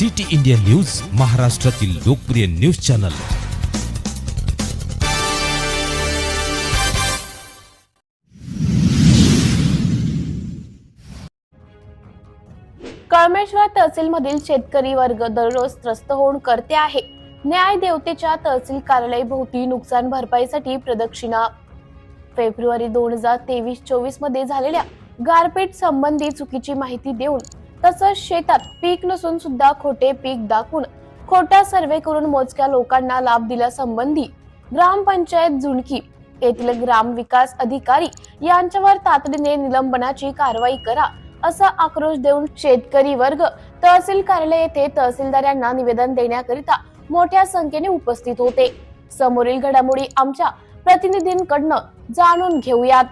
City India news महाराष्ट्रातील लोकप्रिय news channel. Kalmeshwar तहसीलमधील शेतकरी वर्ग दररोज त्रस्त होऊन करते आहे. न्याय देवतेच्या तहसील कार्यालय भोवती नुकसान भरपाईसाठी प्रदक्षिणा. फेब्रुवारी दोन हजार तेवीस चोवीसमध्ये झालेल्या गारपीट संबंधी चुकीची माहिती देऊन तसंच शेतात पीक नसून सुद्धा खोटे पीक दाखवून खोटा सर्वे करून मोजक्या लोकांना लाभ दिल्यासंबंधी ग्रामपंचायत झुणकी येथील ग्राम विकास अधिकारी यांच्यावर तातडीने निलंबनाची कारवाई करा असा आक्रोश देऊन शेतकरी वर्ग तहसील कार्यालय येथे तहसीलदार यांना निवेदन देण्याकरिता मोठ्या संख्येने उपस्थित होते. समोरील घडामोडी आमच्या प्रतिनिधींकडनं जाणून घेऊयात.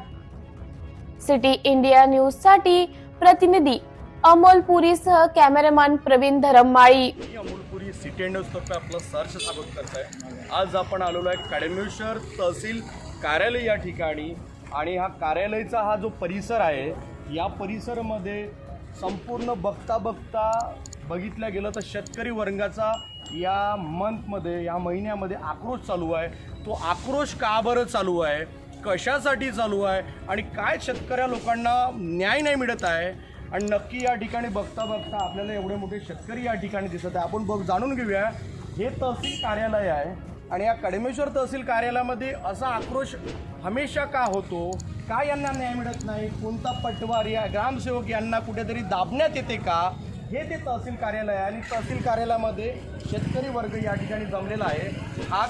सिटी इंडिया न्यूजसाठी प्रतिनिधी Amol पुरीसह cameraman Pravin Dharmamali. Amolpuri city and तर्फे आपलं सहर्ष स्वागत करत आहे आज आपण आलेलो आहे कडेमेश्वर तहसील कार्यालय या ठिकाणी आणि हा कार्यालयाचा हा जो परिसर आहे या परिसरामध्ये संपूर्ण बघता बघता बघितल्या गेलं तर शेतकरी वर्गाचा या मंथमध्ये या महिन्यामध्ये आक्रोश चालू आहे. तो आक्रोश का बरं चालू आहे? कशासाठी चालू आहे? आणि काय शेतकऱ्या लोकांना न्याय नाही मिळत आहे? आणि नक्की या ठिकाणी बघता बघता आपल्याला एवढे मोठे शेतकरी या ठिकाणी दिसत आहे. आपण बघ जाणून घेऊया. हे तहसील कार्यालय आहे आणि या कडमेश्वर तहसील कार्यालयामध्ये असा आक्रोश हमेशा का होतो? का यांना न्याय मिळत नाही? कोणता पटवारी या ग्रामसेवक यांना कुठेतरी दाबण्यात येते का? हे ते तहसील कार्यालय आहे आणि तहसील कार्यालयामध्ये शेतकरी वर्ग या ठिकाणी जमलेला आहे. हा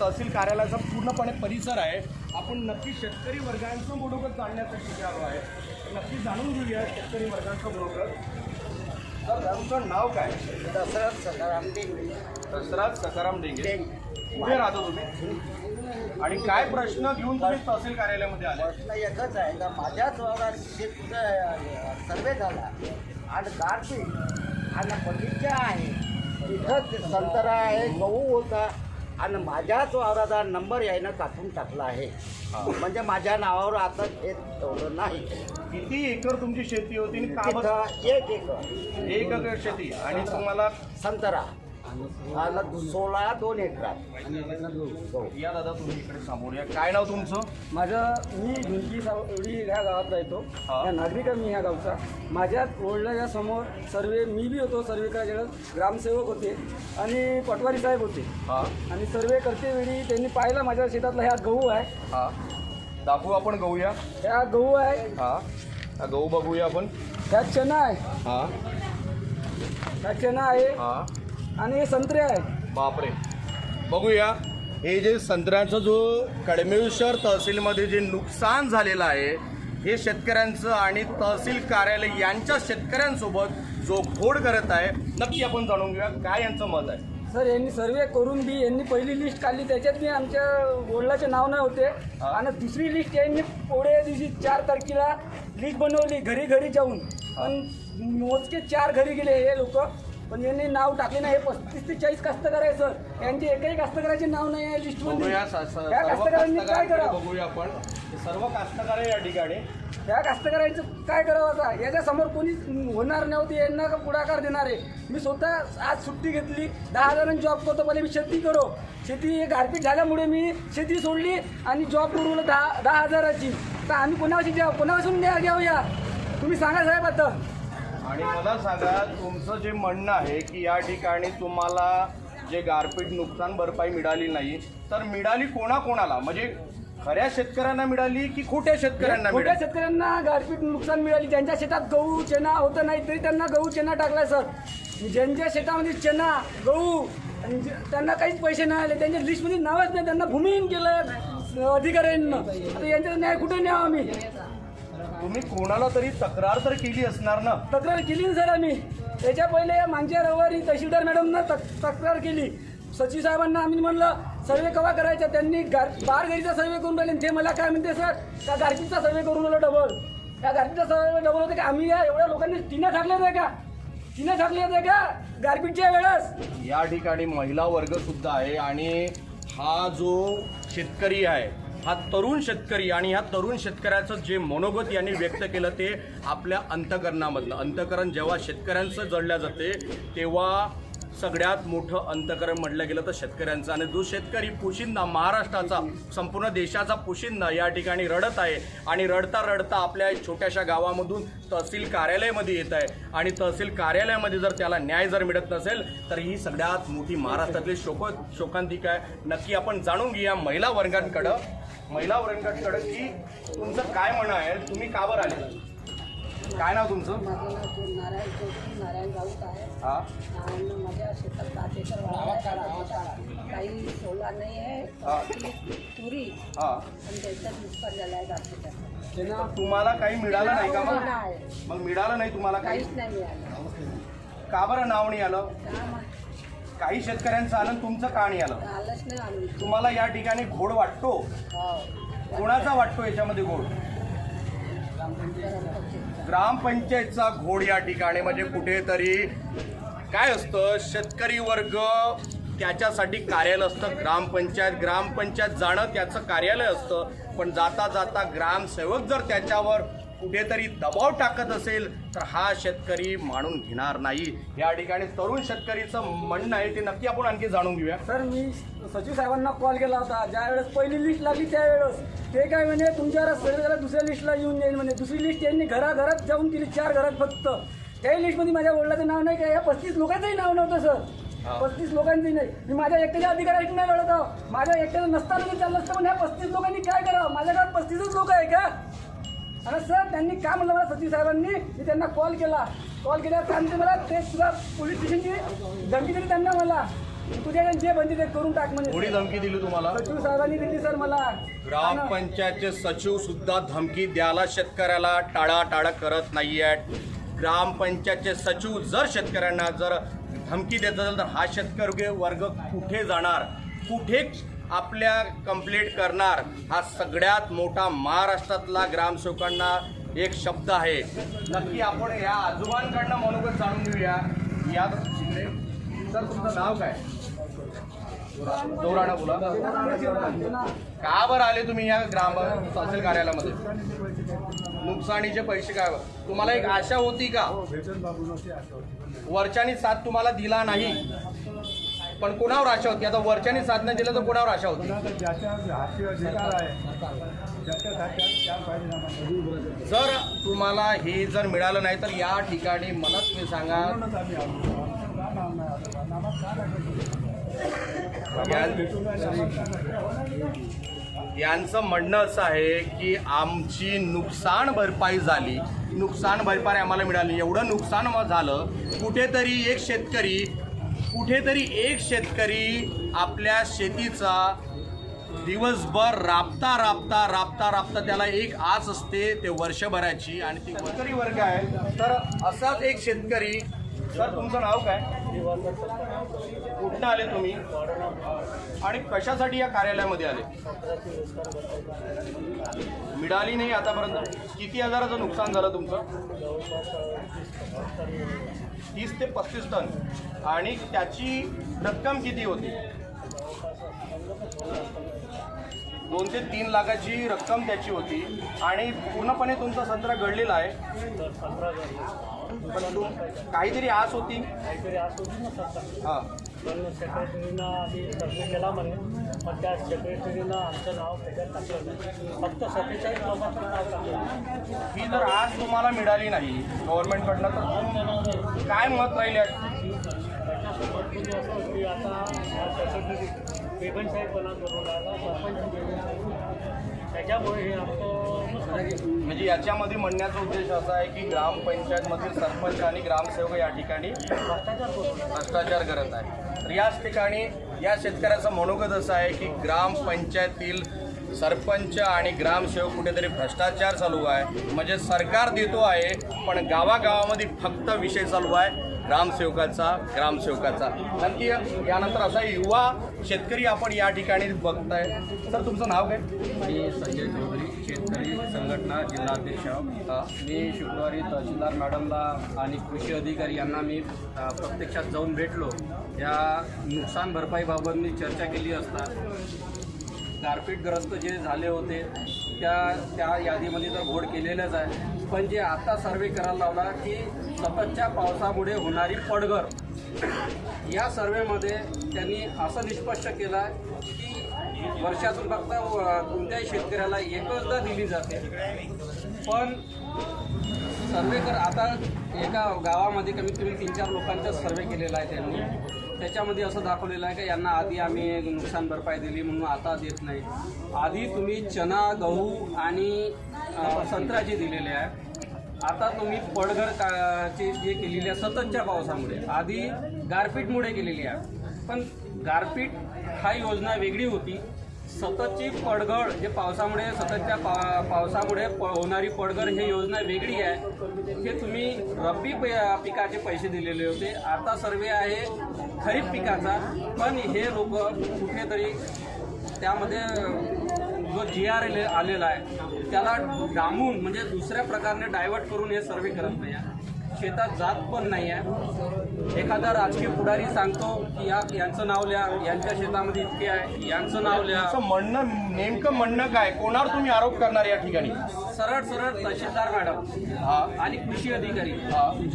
तहसील कार्यालयाचा पूर्णपणे परिसर आहे. आपण नक्की शेतकरी वर्गांचं बरोबर जाणण्यासाठी आलो आहे. नक्की जाणून घेऊया शेतकरी वर्गांचं बरोबर तर तुमचं नाव काय? दसरथ सकाराम डेंगरे दसराज सकाराम डेंगे. कुठे राहतो तुम्ही? आणि काय प्रश्न घेऊन तुम्ही तहसील कार्यालयामध्ये आले? प्रश्न एकच आहे. का माझ्याच जे तुझं सर्वे झाला. आणि गारपीट आणि बगीचा आहे. तिथं ते संतरा आहे गहू होता. आणि माझ्याच वावराचा नंबर यायनं कापून टाकला आहे. म्हणजे माझ्या नावावर आता येत तेवढं नाही. किती एकर तुमची शेती होती आणि का बरं? तिथं एक एकर. एक एकर शेती. आणि तुम्हाला संतरा. सोळा दोन एकरात गहू. या दादा तुम्ही इकडे समोर या. काय नाव तुमचं? माझं मी झुंकी सावळी ह्या गावात राहतो. हा. या नागरिक आहे मी ह्या गावचा. माझ्या ओढल्याच्या समोर सर्वे मी बी होतो सर्वे करायच्या वेळेस ग्रामसेवक होते आणि पटवारी साहेब होते. हा. आणि सर्वे करते वेळी त्यांनी पाहिलं माझ्या शेतातला ह्या गहू आहे. हा. दाखवू आपण गहूया ह्या गहू आहे. हा. हा गहू बघूया आपण. ह्या चना आहे. हा. ह्या चना आहे. हा. आणि हे संत्रे आहे बापरे. बघूया. हे जे संत्र्याचा जो कडमेश्वर तहसीलमध्ये जे नुकसान झालेलं आहे हे शेतकऱ्यांचं आणि तहसील कार्यालय यांच्या शेतकऱ्यांसोबत जो घोड करत आहे नक्की आपण जाणून घेऊया काय यांचं मत आहे. सर यांनी सर्वे करून बी यांनी पहिली लिस्ट काढली त्याच्यात मी आमच्या वडिलाचे नाव नाही होते. आणि दुसरी लिस्ट यांनी पोळ्या दिवशी चार तारखेला लिस्ट बनवली घरी घरी जाऊन. पण मोजके चार घरी गेले हे लोक. पण यांनी नाव टाकले नाही. हे पस्तीस ते चाळीस कास्तकार आहे सर. यांचे एकही कास्तकाराचे नाव नाही आहे लिस्टमध्ये बघूया स- स- या सर्व कास्तकारांनी काय कास्तकारांकडे करावं? बघूया आपण. हे सर्व कास्तकार आहे या ठिकाणी. या कास्तकारांचं काय करावं आता? याच्यासमोर कोणी होणार नव्हते यांना का पुढाकार देणार आहे? मी स्वतः आज सुट्टी घेतली. दहा हजारांनी जॉब करतो पहिले मी शेती करो. शेती हे गारपीट झाल्यामुळे मी शेती सोडली आणि जॉब मिळवलं दहा दहा हजाराची. तर आम्ही कोणाशी द्या कोणापासून द्या घ्यावया तुम्ही सांगा साहेब आता. आणि मला सांगा तुमचं जे म्हणणं आहे की या ठिकाणी तुम्हाला जे गारपीट नुकसान भरपाई मिळाली नाही तर मिळाली कोणाकोणाला? म्हणजे खऱ्या शेतकऱ्यांना मिळाली की खोट्या शेतकऱ्यांना मिळाली? शेतकऱ्यांना गारपीट नुकसान मिळाली. ज्यांच्या शेतात गहू चना होतं नाही तरी त्यांना गहू चना टाकलाय सर. ज्यांच्या शेतामध्ये चना गहू आणि जे- त्यांना काहीच पैसे नाही आले. त्यांच्या लिस्टमध्ये नावच नाही. त्यांना भूमिहीन केलं अधिकाऱ्यांना. आता यांचा न्याय कुठे न्यावा आम्ही? तुम्ही कोणाला तरी तक्रार तर केली असणार ना? तक्रार केली ना सर आम्ही. त्याच्या पहिले या मागच्या रविवारी तहसीलदार मॅडमना तक तक्रार केली. सचिव साहेबांना आम्ही म्हणलं सर्वे कवा करायचा? त्यांनी गार बार घरीचा सर्वे करून राहिले. ते मला काय म्हणते सर त्या गारपीटचा सर्वे करून राहिलो डबल त्या गारपीटचा सर्वे डबल होते का? आम्ही या एवढ्या लोकांनी टिना टाकले होते का? टिना टाकले होते का? गारपीटच्या वेळेस. या ठिकाणी महिला वर्ग सुद्धा आहे आणि हा जो शेतकरी आहे हा तरुण शेतकरी आणि ह्या तरुण शेतकऱ्याचं जे मनोगत यांनी व्यक्त केलं ते आपल्या अंतकरणामधलं. अंतकरण जेव्हा शेतकऱ्यांचं जळल्या जाते तेव्हा सगळ्यात मोठं अंतकरण म्हटलं गेलं तर शेतकऱ्यांचं. आणि जो शेतकरी पोशिंदा महाराष्ट्राचा संपूर्ण देशाचा पोशिंदा या ठिकाणी रडत आहे आणि रडता रडता आपल्या छोट्याशा गावामधून तहसील कार्यालयामध्ये येत आहे. आणि तहसील कार्यालयामध्ये जर त्याला न्याय जर मिळत नसेल तर ही सगळ्यात मोठी महाराष्ट्रातली शोक शोकांतिका आहे. नक्की आपण जाणून घेऊया महिला वर्गांकडं. महिला वर्गांकडं की तुमचं काय म्हणणं आहे? तुम्ही का बरं आले? काय नाव तुमचं? माझं नाव नारायण चौधरी नारायण राऊत आहे. हा. आणि माझ्या शेतात होता काही सोला नाही हा. आहे तुरी. हा. आणि नुकसान झालं आहे तुम्हाला काही मिळालं नाही का मग? मग मिळालं नाही तुम्हाला काही? काहीच नाही मिळालं. का बरं नाव नाही आलं? का? काही शेतकऱ्यांचं आलं तुमचं का नाही आलं. आलंच नाही आलं तुम्हाला या ठिकाणी घोड वाटतो? हो. कोणाचा वाटतो याच्यामध्ये घोड? ग्रामपंचायतचा घोड या ठिकाणी. म्हणजे कुठेतरी काय असतं? शेतकरी वर्ग त्याच्यासाठी कार्यालय असतं. ग्रामपंचायत ग्रामपंचायत जाणं त्याचं कार्यालय असतं. पण जाता जाता ग्रामसेवक जर त्याच्यावर कुठेतरी दबाव टाकत असेल तर हा शेतकरी मानून घेणार नाही. या ठिकाणी तरुण शेतकरीचं म्हणणं आहे ते नक्की आपण आणखी जाणून घेऊया. सर मी सचिव साहेबांना कॉल केला होता. ज्या वेळेस पहिली लिस्ट लागली त्यावेळेस. ते काय म्हणे तुमच्या सर्वेला दुसऱ्या लिस्टला येऊन जाईल म्हणे. दुसरी लिस्ट त्यांनी घराघरात जाऊन केली चार घरात फक्त. त्याही लिस्टमध्ये माझ्या वडिलाचं नाव नाही का या पस्तीस लोकांचंही नाव नव्हतं सर. पस्तीस लोकांचंही नाही. मी माझ्या एकट्याच्या अधिकारासाठी नाही लढत आहो. माझ्या एकट्याचं नसताना ते चाललं असतं पण ह्या पस्तीस लोकांनी काय करावं? माझ्या घरात पस्तीसच लोक आहे का? आणि सर त्यांनी काय म्हणलं मला सचिव साहेबांनी? मी त्यांना कॉल केला. कॉल केल्यावर त्यांनी मला ते सुद्धा पोलीस स्टेशनची धमकी दिली त्यांना मला. तुझ्या जे बनते ते करून टाक थोडी म्हणजे धमकी दिली तुम्हाला? सचिव साहेबांनी दिली सर मला. ग्रामपंचायतचे सचिव सुद्धा धमकी द्यायला शेतकऱ्याला टाळाटाळ करत नाही आहेत ग्रामपंचायतचे सचिव जर शेतकऱ्यांना जर धमकी देत असेल तर हा शेतकरी वर्ग कुठे जाणार? कुठे आपल्या कंप्लीट करणार हा सगळ्यात मोठा महाराष्ट्रातला ग्रामसेवकांना एक शब्द आहे. नक्की आपण या आजोबांकडनं मनोगत जाणून घेऊया. या शिंदे सर तुमचं नाव काय? दोराणा बोला. का बरं आले तुम्ही या ग्राम तहसील कार्यालयामध्ये? नुकसानीचे पैसे काय तुम्हाला एक आशा होती का? वरच्यानी साथ तुम्हाला दिला नाही. पण कोणावर आशा होती? आता वरच्यानी साथ नाही दिलं तर कोणावर आशा होती? जर तुम्हाला हे जर मिळालं नाही तर या ठिकाणी मला तुम्ही सांगा. यांचं म्हणणं असं आहे की आमची नुकसान भरपाई झाली. नुकसान भरपाई आम्हाला मिळाली. एवढं नुकसान झालं कुठेतरी एक शेतकरी कुठेतरी एक शेतकरी आपल्या शेतीचा दिवसभर राबता राबता राबता राबता त्याला एक आस असते ते वर्षभराची आणि ती शेतकरी वर्ग आहे. तर असाच एक शेतकरी सर तुमचं नाव काय? कुठनं आले तुम्ही? आणि कशासाठी या कार्यालयामध्ये आले? मिळाली नाही आतापर्यंत. किती हजाराचं नुकसान झालं तुमचं? तीस ते पस्तीस टन. आणि त्याची रक्कम किती होती? दोन ते तीन लाखाची रक्कम त्याची होती. आणि पूर्णपणे तुमचा संत्रा गळलेला आहे. पण तुम काहीतरी आस होती. काहीतरी असं होती ना सत्ता हां. पण सेक्रेटरीनं आधी सर्वे केला म्हणे. पण त्या सेक्रेटरीनं आमचं नाव त्याच्यात टाकलं नाही. फक्त सत्तेचाळीस लोकांचं नाव टाकलं ही जर आज तुम्हाला मिळाली नाही. गव्हर्नमेंटकडनं तर काय मत राहील आता सेक्रेटरी सरपंच त्याच्यामुळे हे आमचं म्हणजे याच्यामध्ये म्हणण्याचा उद्देश असा आहे की ग्रामपंचायतमधील सरपंच आणि ग्रामसेवक या ठिकाणी भ्रष्टाचार भ्रष्टाचार करत आहे तर याच ठिकाणी या शेतकऱ्याचं मनोगत असं आहे की ग्रामपंचायतील सरपंच आणि ग्रामसेवक कुठेतरी भ्रष्टाचार चालू आहे. म्हणजे सरकार देतो आहे पण गावागावामध्ये फक्त विषय चालू आहे. ग्रामसेवकाचा ग्रामसेवकाचा. नक्की यानंतर असा युवा शेतकरी आपण या ठिकाणी बघताय. सर तुमचं नाव काय? मी संजय चौधरी शेतकरी संघटना जिल्हाध्यक्ष. मी शुक्रवारी तहसीलदार मॅडमला आणि कृषी अधिकारी यांना मी प्रत्यक्षात जाऊन भेटलो. या नुकसान भरपाईबाबत मी चर्चा केली असता. गारपीटग्रस्त जे झाले होते त्या त्या यादीमध्ये तर घोड केलेलंच आहे. पण जे आता सर्वे करायला लावला की सततच्या पावसामुळे होणारी पडघर. या सर्वेमध्ये त्यांनी असं निष्पष्ट केलं आहे की वर्षातून फक्त कोणत्याही शेतकऱ्याला एकचदा दिली जाते. पण सर्वे कर आता एका गावामध्ये कमीत कमी तीन चार लोकांचा सर्वे केलेला आहे त्यांनी. त्याच्यामध्ये असं दाखवलेलं आहे की यांना आधी आम्ही नुकसान भरपाई दिली म्हणून आता देत नाही. आधी तुम्ही चना गहू आणि संत्राची संत्र्याचे आहे. आता तुम्ही पडघर काची जे केलेली आहे सततच्या पावसामुळे. आधी गारपीटमुळे केलेली आहे. पण गारपीट हा योजना वेगळी होती. सततची पडघड जे पावसामुळे सततच्या पा पावसामुळे प होणारी पडघड ही योजना वेगळी आहे. हे तुम्ही रब्बी पि- पिकाचे पैसे दिलेले होते. आता सर्वे आहे खरीप पिकाचा पण हे लोक कुठेतरी त्यामध्ये जो जी आर एल आलेला आहे त्याला डांबून म्हणजे दुसऱ्या प्रकारे डायव्हर्ट करून हे सर्वे करत नाही आहे. शेतात जात पण नाही आहे. एखादा राजकीय पुढारी सांगतो की या यांचं नाव लिहा यांच्या शेतामध्ये इतके आहे यांचं नाव लिहा. असं म्हणणं नेमकं म्हणणं काय? कोणावर तुम्ही आरोप करणार या ठिकाणी? सरळ सरळ तहसीलदार मॅडम हा. आणि कृषी अधिकारी.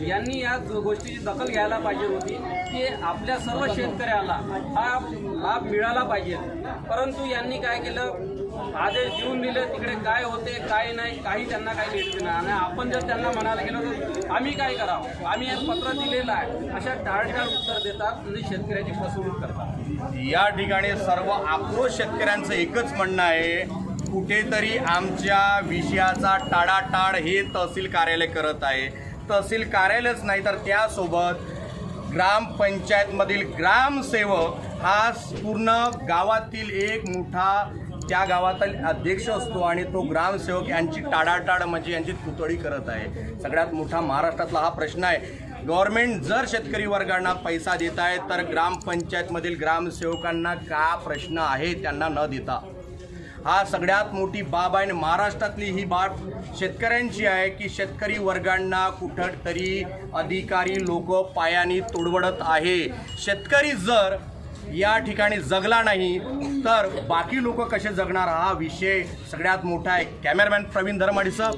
यांनी या गोष्टीची दखल घ्यायला पाहिजे होती की आपल्या सर्व शेतकऱ्याला हा लाभ मिळाला पाहिजे. परंतु यांनी काय केलं? आदेश देऊन दिले तिकडे काय होते काय नाही काही त्यांना काही घेतले नाही. आणि आपण जर त्यांना म्हणायला गेलो तर आम्ही काय करावं? आम्ही एक पत्र दिलेलं आहे. अशा टाळटाळ उत्तर देतात म्हणजे शेतकऱ्याची फसवणूक करतात. या ठिकाणी सर्व आक्रोश शेतकऱ्यांचं एकच म्हणणं आहे कुठेतरी आमच्या विषयाचा टाळाटाळ हे तहसील कार्यालय करत आहे. तहसील कार्यालयच नाही तर त्यासोबत ग्रामपंचायतमधील ग्रामसेवक हा पूर्ण गावातील एक मोठा त्या गावातील अध्यक्ष असतो आणि तो ग्रामसेवक यांची टाळाटाळ म्हणजे यांची पुतळी करत आहे. सगळ्यात मोठा महाराष्ट्रातला हा प्रश्न आहे. गव्हर्नमेंट जर शेतकरी वर्गांना पैसा देत आहे तर ग्रामपंचायतमधील ग्रामसेवकांना का प्रश्न आहे त्यांना न देता? हा सगळ्यात मोठी बाब आहे आणि महाराष्ट्रातली ही बाब शेतकऱ्यांची आहे की शेतकरी वर्गांना कुठं तरी अधिकारी लोक पायाने तोडवडत आहे. शेतकरी जर या ठिकाणी जगला नाही तर बाकी लोक कसे जगणार? हा विषय सगळ्यात मोठा आहे. कॅमेरामॅन प्रवीण धर्माडीचं